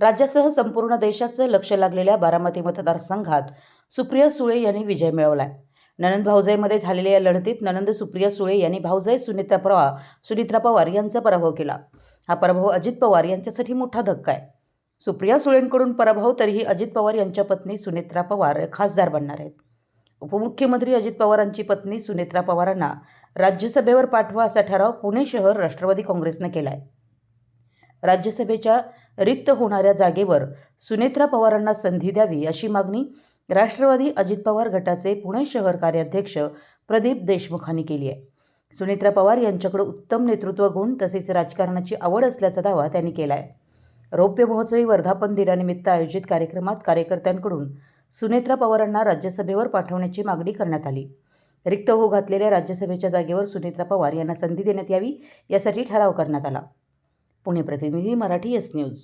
राज्यासह संपूर्ण देशाचं लक्ष लागलेल्या बारामती मतदारसंघात सुप्रिया सुळे यांनी विजय मिळवलाय. ननंद भाऊजाईमध्ये झालेल्या या लढतीत ननंद सुप्रिया सुळे यांनी भाऊजाई सुनीता पवार सुनित्रा पवार यांचा पराभव केला. हा पराभव अजित पवार यांच्यासाठी मोठा धक्का आहे. सुप्रिया सुळेंकडून पराभव तरीही अजित पवार यांच्या पत्नी सुनेत्रा पवार खासदार बनणार आहेत. उपमुख्यमंत्री अजित पवारांची पत्नी सुनेत्रा पवारांना राज्यसभेवर पाठवा असा ठराव पुणे शहर राष्ट्रवादी काँग्रेसनं केला आहे राज्यसभेच्या रिक्त होणाऱ्या जागेवर सुनेत्रा पवारांना संधी द्यावी अशी मागणी राष्ट्रवादी अजित पवार गटाचे पुणे शहर कार्याध्यक्ष प्रदीप देशमुखांनी केली आहे. सुनेत्रा पवार यांच्याकडे उत्तम नेतृत्व गुण तसेच राजकारणाची आवड असल्याचा दावा त्यांनी केला आहे रौप्य महोत्सवी वर्धापन दिनानिमित्त आयोजित कार्यक्रमात कार्यकर्त्यांकडून सुनेत्रा पवारांना राज्यसभेवर पाठवण्याची मागणी करण्यात आली. रिक्त होऊ घातलेल्या राज्यसभेच्या जागेवर सुनेत्रा पवार यांना संधी देण्यात यावी यासाठी ठराव करण्यात आला. पुणे प्रतिनिधी मराठी एस न्यूज.